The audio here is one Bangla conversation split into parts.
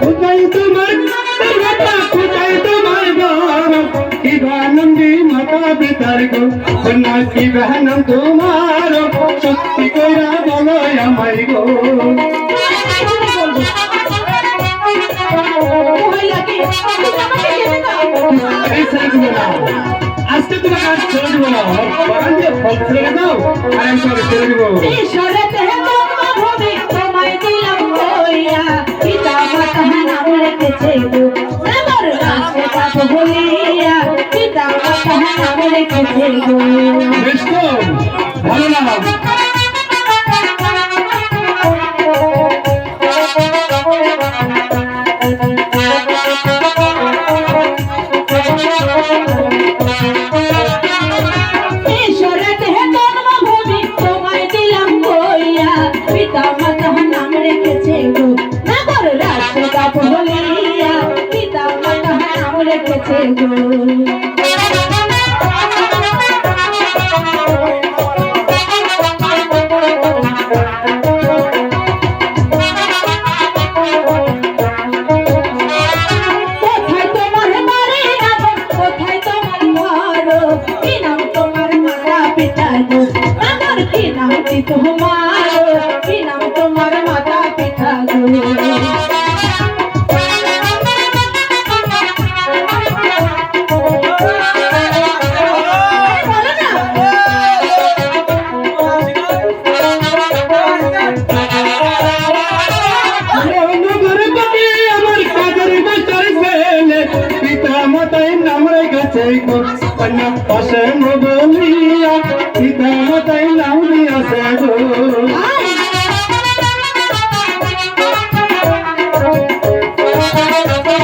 কোথায় তোমার মাতা কোথায় তোমার বাবা কি বানন্দী মাতা পিতার গো কন্যা কি আজকে তোমার কাজ ছেড়ে না আমি সব ছেড়ে দেবো। কইয়া পিতা মাতা নাম রেখেছে গো। আমার কাছে পাপ বলিয়া, পিতা মাতা নাম রেখেছে গো। ভালো না। Thank you. গো কন্যা পাশে বলিয়া পিতা মাতায় নাম দিয়েছে গো কেমন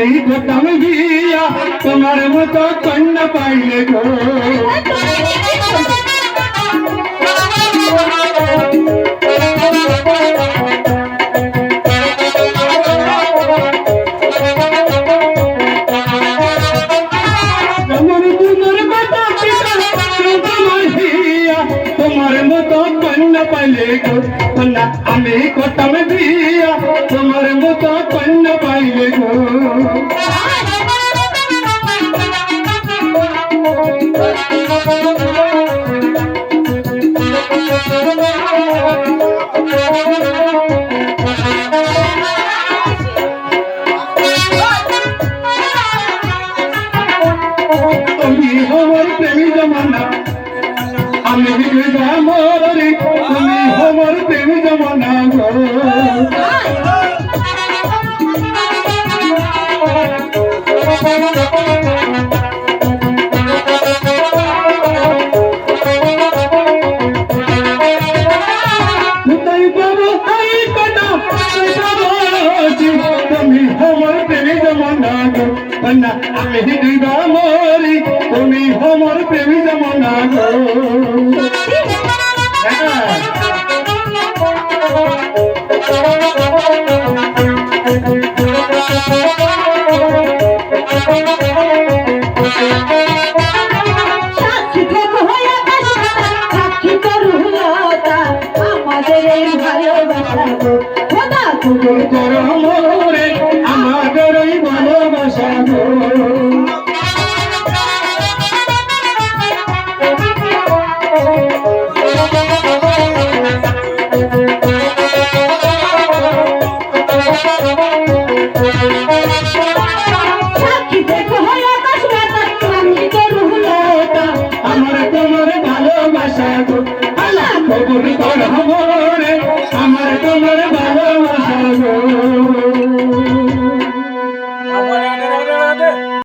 কন্যা আমি গোটাম হিয়া তোমার মতো কন্যা পাইলে গো তোমার তোমার মাতা পিতা তোমার হিয়া তোমার মতো কন্যা পাইলে গো কন্যা আমি গোটাম হিয়া আমার প্রেমী জমানা। গো কন্যা আমি বিগড়া মরি তুমি আমার প্রেমী গো। আকাশটা, সাক্ষী তরুলতা, আমাদের ভালোবাসা গো, খোদা কবুল করো মোরে আদরাই ভালোবাসানো Thank you.